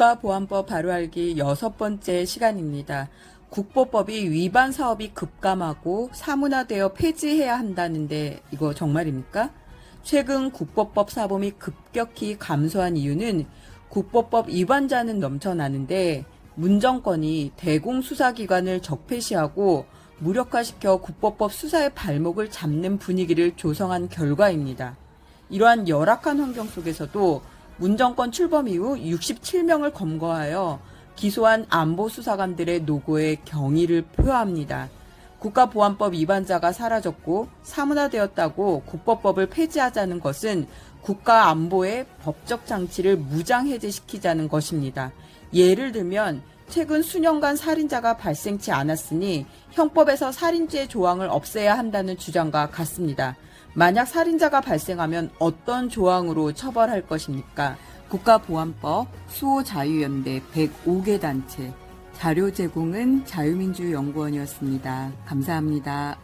국가보안법 바로알기 여섯 번째 시간입니다. 국보법이 위반 사업이 급감하고 사문화되어 폐지해야 한다는데 이거 정말입니까? 최근 국보법 사범이 급격히 감소한 이유는 국보법 위반자는 넘쳐나는데 문정권이 대공수사기관을 적폐시하고 무력화시켜 국보법 수사의 발목을 잡는 분위기를 조성한 결과입니다. 이러한 열악한 환경 속에서도 문정권 출범 이후 67명을 검거하여 기소한 안보 수사관들의 노고에 경의를 표합니다. 국가보안법 위반자가 사라졌고 사문화되었다고 국법법을 폐지하자는 것은 국가 안보의 법적 장치를 무장 해제시키자는 것입니다. 예를 들면 최근 수년간 살인자가 발생치 않았으니 형법에서 살인죄 조항을 없애야 한다는 주장과 같습니다. 만약 살인자가 발생하면 어떤 조항으로 처벌할 것입니까? 국가보안법 수호자유연대 105개 단체 자료 제공은 자유민주연구원이었습니다. 감사합니다.